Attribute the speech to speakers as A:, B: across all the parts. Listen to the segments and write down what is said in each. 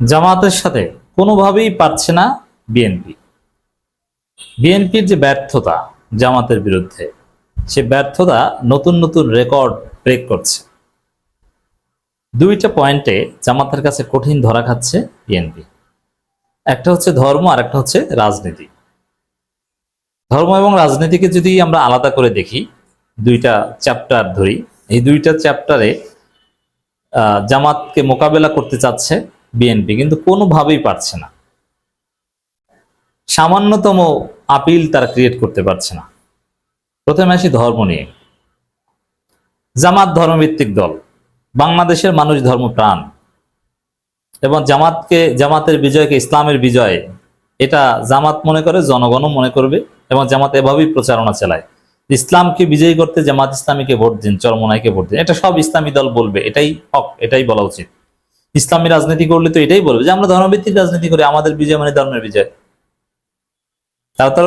A: জামাতের সাথে কোনোভাবেই পারছে না বিএনপি বিএনপির যে ব্যর্থতা জামাতের বিরুদ্ধে, সে ব্যর্থতা নতুন নতুন রেকর্ড ব্রেক করছে। দুইটা পয়েন্টে জামাতের কাছে কঠিন ধরা খাচ্ছে বিএনপি একটা হচ্ছে ধর্ম আর একটা হচ্ছে রাজনীতি। ধর্ম এবং রাজনীতিকে যদি আমরা আলাদা করে দেখি, দুইটা চ্যাপ্টার ধরি, এই দুইটা চ্যাপ্টারে জামাতকে মোকাবেলা করতে চাচ্ছে বিএনপি কিন্তু কোনোভাবেই পারছে না। সামান্যতম আপিল তারা ক্রিয়েট করতে পারছে না। প্রথমে আসি ধর্ম নিয়ে। জামাত ধর্মভিত্তিক দল। বাংলাদেশের মানুষ ধর্ম প্রাণ। এবং জামাতকে, জামাতের বিজয়কে ইসলামের বিজয়, এটা জামাত মনে করে, জনগণও মনে করবে, এবং জামাত এভাবেই প্রচারণা চালায়। ইসলামকে বিজয়ী করতে জামাত ইসলামীকে ভোট দিন, চরমনাইকে ভোট দিন, এটা সব ইসলামী দল বলবে, এটাই হক, এটাই বলা উচিত। ইসলামী রাজনীতি করলে তো এটাই বলবে যে আমরা ধর্মভিত্তিক রাজনীতি করি, আমাদের বিজয় মানে ধর্মের বিজয়।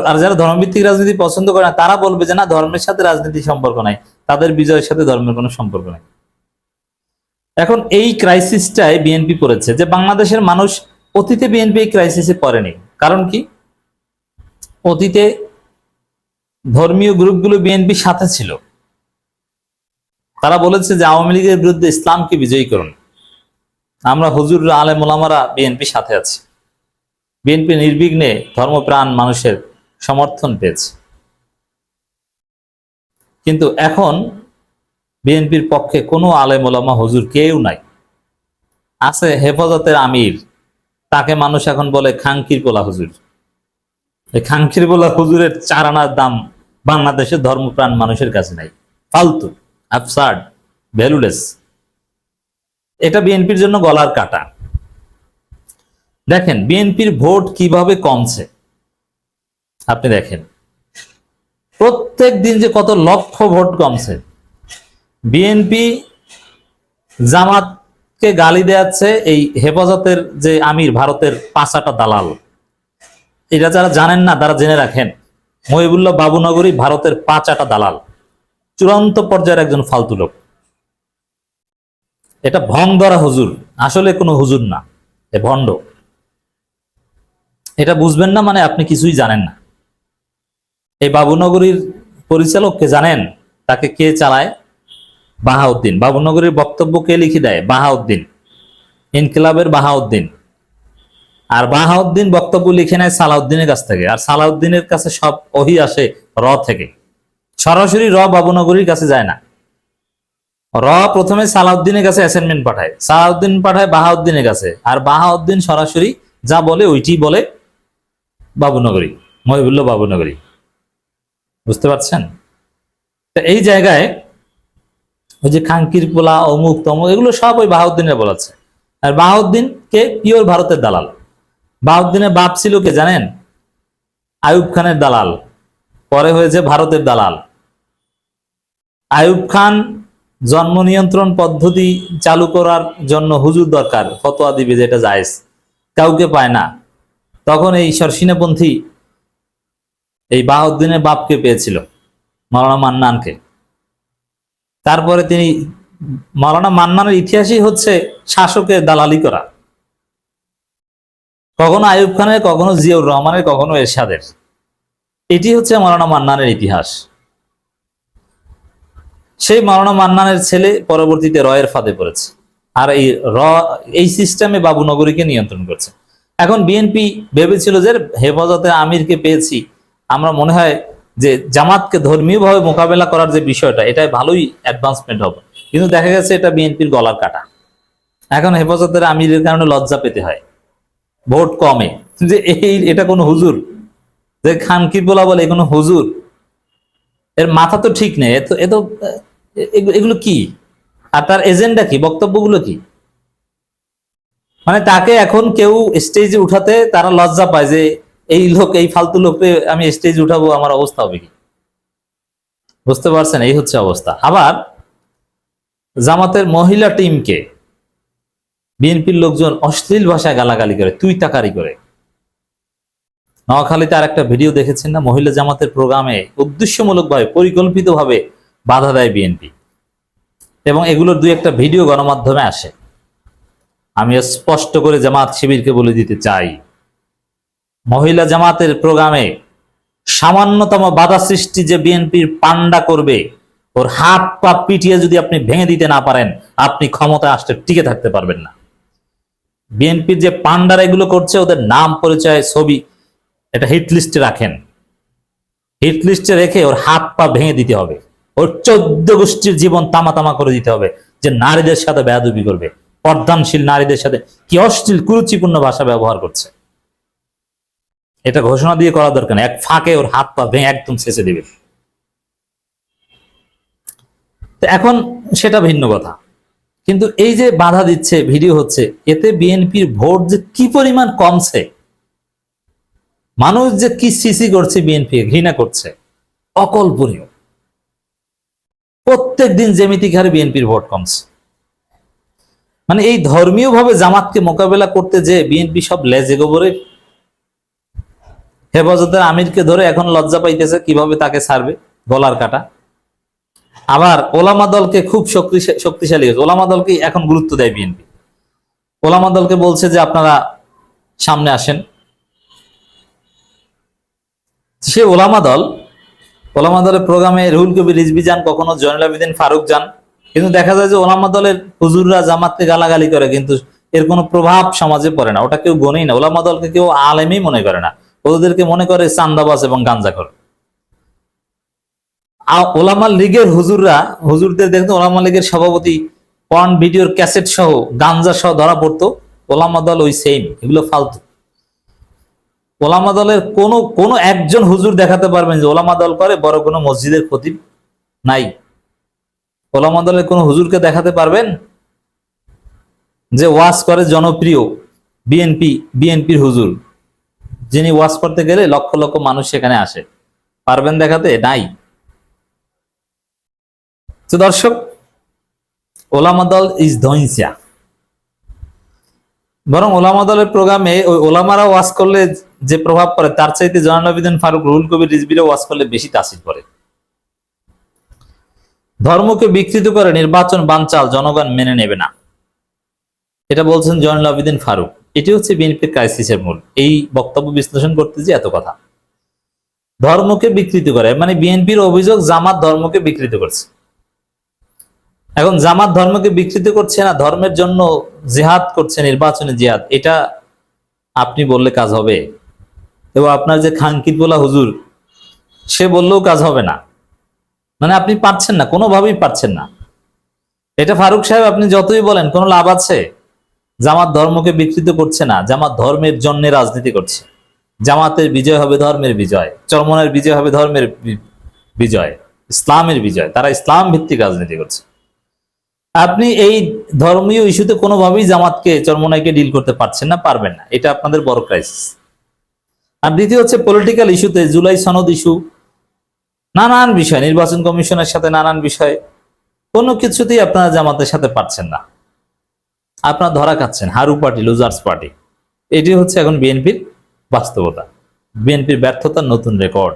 A: আর যারা ধর্মভিত্তিক রাজনীতি পছন্দ করে না, তারা বলবে যে না, ধর্মের সাথে রাজনীতি সম্পর্ক নাই, তাদের বিজয়ের সাথে ধর্মের কোনো সম্পর্ক নাই। এখন এই ক্রাইসিসটাই বিএনপি করেছে যে বাংলাদেশের মানুষ অতীতে বিএনপি এই ক্রাইসিসে পড়েনি। কারণ কি? অতীতে ধর্মীয় গ্রুপগুলো বিএনপির সাথে ছিল। তারা বলেছে যে আওয়ামী লীগের বিরুদ্ধে ইসলামকে বিজয়ী করুন। আমরা হুজুর আলে মোলামারা বিএনপির সাথে আছি। বিএনপি নির্বিঘ্নে ধর্মপ্রাণ মানুষের সমর্থন পেয়েছে। কিন্তু এখন বিএনপির পক্ষে কোনো আলেম ওলামা হুজুর কেউ নাই। আছে হেফাজতের আমির, তাকে মানুষ এখন বলে খাঙ্কির পোলা হুজুর। এই খাঙ্কির পোলা হুজুরের চার আনার দাম বাংলাদেশের ধর্মপ্রাণ মানুষের কাছে নাই। ফালতু অ্যাবসার্ড ভ্যালুলেস এটা বিএনপির জন্য গলার কাটা। দেখেন, বিএনপির ভোট কীভাবে কমছে? আপনি দেখেন। প্রত্যেক দিন যে কত লক্ষ ভোট কমছে। বিএনপি জামাতকে গালি দেয়াচ্ছে এই হেফাজতের যে আমির, ভারতের পাঁচাটা দালাল। এটা যারা জানেন না, তারা জেনে রাখেন। মহিবুল্লাহ বাবুনগরী ভারতের পাঁচাটা দালাল। চূড়ান্ত পর্যায়ের একজন ফালতু লোক। এটা ভং ধরা হুজুর, আসলে কোনো হুজুর না, এ ভণ্ড। এটা বুঝবেন না মানে আপনি কিছুই জানেন না। এই বাবুনগরীর পরিচালককে জানেন, তাকে কে চালায়? বাহাউদ্দিন। বাবুনগরীর বক্তব্য কে লিখে দেয়? বাহাউদ্দিন। ইনকিলাবের বাহাউদ্দিন। আর বাহাউদ্দিন বক্তব্য লিখে নেয় সালাউদ্দিনের কাছ থেকে। আর সালাউদ্দিনের কাছে সব ওহি আসে র থেকে। সরাসরি র বাবুনগরীর কাছে যায় না। র প্রথমে সালাউদ্দিনের কাছে অ্যাসাইনমেন্ট পাঠায়। সালাউদ্দিন পাঠায় বাহাউদ্দিনের কাছে। আর বাহাউদ্দিন সরাসরি যা বলে ওইটি বলে বাবুনগরী, মহিবুল্লাহ বাবুনগরী। বুঝতে পারছেন? তা এই জায়গায় ওই যে খাঙ্কির পোলা, অমুক, তমুক, এগুলো সব ওই বাহাউদ্দিনের বলাচ্ছে। আর বাহাউদ্দিন কে পিওর ভারতের দালাল। বাহাউদ্দিনের বাপ ছিল কে জানেন? আয়ুব খানের দালাল। পরে হয়েছে ভারতের দালাল। আয়ুব খান জন্ম নিয়ন্ত্রণ পদ্ধতি চালু করার জন্য হুজুর দরকার, ফতোয়া দিবে যেটা জায়েজ। কাউকে পায় না। তখন এই সরসিনাপন্থী এই বাহাউদ্দিনের বাপকে পেয়েছিল মাওলানা মান্নানকে। তারপরে তিনি মাওলানা মান্নানের ইতিহাসই হচ্ছে শাসকের দালালি করা। কখনো আয়ুব খানের, কখনো জিয়াউর রহমানের, কখনো এরশাদের। এটি হচ্ছে মাওলানা মান্নানের ইতিহাস। সেই মাওলানা মান্নানের ছেলে পরবর্তীতে রয়ের ফাঁদে পড়েছে। আর এই র, এই সিস্টেমে বাবুনগরীকে নিয়ন্ত্রণ করছে। এখন বিএনপি ভেবেছিল যে হেফাজতে আমিরকে পেয়েছি। আমরা মনে হয় যে জামাতকে ধর্মীয়ভাবে মোকাবেলা করার যে বিষয়টা এটা ভালোই অ্যাডভান্সমেন্ট হবে। কিন্তু দেখা গেছে এটা বিএনপির গলার কাটা। এখন হেফাজতের আমিরের কারণে লজ্জা পেতে হয়। ভোট কমে। যে এই, এটা কোনো হুজুর? যে খানকির বলা বলে কোনো হুজুর? এর মাথা তো ঠিক নেই। এ তো এ তো এ- এগুলো কি? আর তার এজেন্ডা কি? বক্তব্যগুলো কি? মানে তাকে এখন কেউ স্টেজে উঠাতে তারা লজ্জা পায় যে এই লোক, এই ফালতু লোককে আমি স্টেজে উঠাবো, আমার অবস্থা হবে কি? বুঝতে পারছেন? এই হচ্ছে অবস্থা। আবার জামাতের মহিলা টিমকে বিএনপির লোকজন অশ্লীল ভাষায় গালাগালি করে তুই তাকারি করে। নোয়াখালীতে আর একটা ভিডিও দেখেছেন না? মহিলা জামাতের প্রোগ্রামে উদ্দেশ্যমূলকভাবে, পরিকল্পিতভাবে বাধা দেয় বিএনপি এবং এগুলোর দুই একটা ভিডিও গণমাধ্যমে আসে। আমি স্পষ্ট করে জামাত শিবিরকে বলে দিতে চাই, মহিলা জামাতের প্রোগ্রামে সামান্যতম বাধা সৃষ্টি যে বিএনপির পান্ডা করবে, ওর হাত পা পিটিয়ে যদি আপনি ভেঙে দিতে না পারেন, আপনি ক্ষমতায় আসতে টিকে থাকতে পারবেন না। বিএনপির যে পান্ডারা এগুলো করছে, ওদের নাম, পরিচয়, ছবি এটা হিট লিস্টে রাখেন। হিট লিস্টে রেখে ওর হাত পা ভেঙে দিতে হবে। ওর চোদ্দ গোষ্ঠীর জীবন তামা তামা করে দিতে হবে যে নারীদের সাথে বেয়াদবি করবে। পর্দানশীল নারীদের সাথে কি অশ্লীল, কুরুচিপূর্ণ ভাষা ব্যবহার করছে। এটা ঘোষণা দিয়ে করা দরকার এক ফাঁকে ওর হাত পা ভেঙে একদম শেষে দিবে। এখন সেটা ভিন্ন কথা। কিন্তু এই যে বাধা দিচ্ছে, ভিডিও হচ্ছে, এতে বিএনপির ভোট যে কি পরিমাণ কমছে, মানুষ যে কি সিসি করছে, বিএনপি ঘৃণা করছে, অকল্পনীয়। প্রত্যেক দিন জেমিতিক হারে বিএনপির ভোট কমছে। মানে এই ধর্মীয় ভাবে জামাতকে মোকাবেলা করতে যে বিএনপি সব লেজে গোবরে হেফাজতের আমিরকে ধরে এখন লজ্জা পাইতেছে, কীভাবে তাকে ছাড়বে গলার কাটা। আবার ওলামা দলকে খুব শক্তিশা- শক্তিশালী হয়েছে। ওলামা দলকে এখন গুরুত্ব দেয় বিএনপি। ওলামা দলকে বলছে যে আপনারা সামনে আসেন। সে ওলামা দল ওলামা দলের প্রোগ্রামে রুহুল কবির রিজবি যান, কখনো জয়নুল আবেদিন ফারুক যান। কিন্তু দেখা যায় যে ওলামা দলের হুজুররা জামাতকে গালাগালি করে, কিন্তু এর কোনো প্রভাব সমাজে পড়ে না। ওটা কেউ গনেই না। ওলামা দলকে কেউ আলেমই মনে করে না। ওদেরকে মনে করে চান্দাবাজ এবং গাঞ্জাখর। ওলামা লীগের হুজুররা, হুজুরদের দেখতো ওলামা লীগের সভাপতি পর্ন ভিডিওর ক্যাসেট সহ গাঞ্জা সহ ধরা পড়তো। ওলামা দল ওই সেম এগুলো ফালতু। ওলামা দলের কোনো কোনো একজন হুজুর দেখাতে পারবেন যে ওলামা দল করে, বড় কোনো মসজিদের খতিব নাই। ওলামা দলের কোনো হুজুরকে দেখাতে পারবেন যে ওয়াজ করে জনপ্রিয় বিএনপি বিএনপির হুজুর, যিনি ওয়াজ করতে গেলে লক্ষ লক্ষ মানুষ সেখানে আসে। পারবেন দেখাতে? নাই। তো দর্শক, ওলামা দল ইজ ধৈন্সিয়া বরং ওলামা দলের প্রোগ্রামে ওই ওলামারা ওয়াজ করলে যে প্রভাব পড়ে, তার চাইতে জয়নুল আবেদিন ফারুক রুহুল কবির রিজবিরা ওয়াজ করলে বেশি তাসির পড়ে। ধর্মকে বিকৃত করে নির্বাচন বানচাল জনগণ মেনে নেবে না। এটা বলছেন জয়নুল আবেদিন ফারুক। এটি হচ্ছে বিএনপির ক্রাইসিসের মূল। এই বক্তব্য বিশ্লেষণ করতে যে এত কথা। ধর্মকে বিকৃত করে মানে বিএনপির অভিযোগ জামাত ধর্মকে বিকৃত করছে। এখন জামাত ধর্মকে বিকৃত করছে না, ধর্মের জন্য জেহাদ করছে নির্বাচনে জিহাদ, এটা আপনি বললে কাজ হবে। এবং আপনার যে খাঙ্কিত বলা হুজুর, সে বললেও কাজ হবে না। মানে আপনি পারছেন না, কোনোভাবেই পারছেন না। এটা ফারুক সাহেব আপনি যতই বলেন, কোনো লাভ আছে? জামাত ধর্মকে বিকৃত করছে না, জামাত ধর্মের জন্য রাজনীতি করছে। জামাতের বিজয় হবে ধর্মের বিজয়, চরমনের বিজয় হবে ধর্মের বিজয়, ইসলামের বিজয়, তারা ইসলাম ভিত্তিক রাজনীতি করছে। আপনি এই ধর্মীয় ইস্যুতে কোনোভাবেই জামাতকে, চরমনাইকে ডিল করতে পারছেন না, পারবেন না। এটা আপনাদের বড় ক্রাইসিস আর দ্বিতীয় হচ্ছে পলিটিক্যাল ইস্যুতে জুলাই সনদ ইস্যু নানান বিষয়, নির্বাচন কমিশনের সাথে নানান বিষয়, কোনো কিছুতেই আপনারা জামাতের সাথে পারছেন না। আপনারা ধরা খাচ্ছেন, হারু পার্টি লুজার্স পার্টি এটি হচ্ছে এখন বিএনপির বাস্তবতা। বিএনপির ব্যর্থতার নতুন রেকর্ড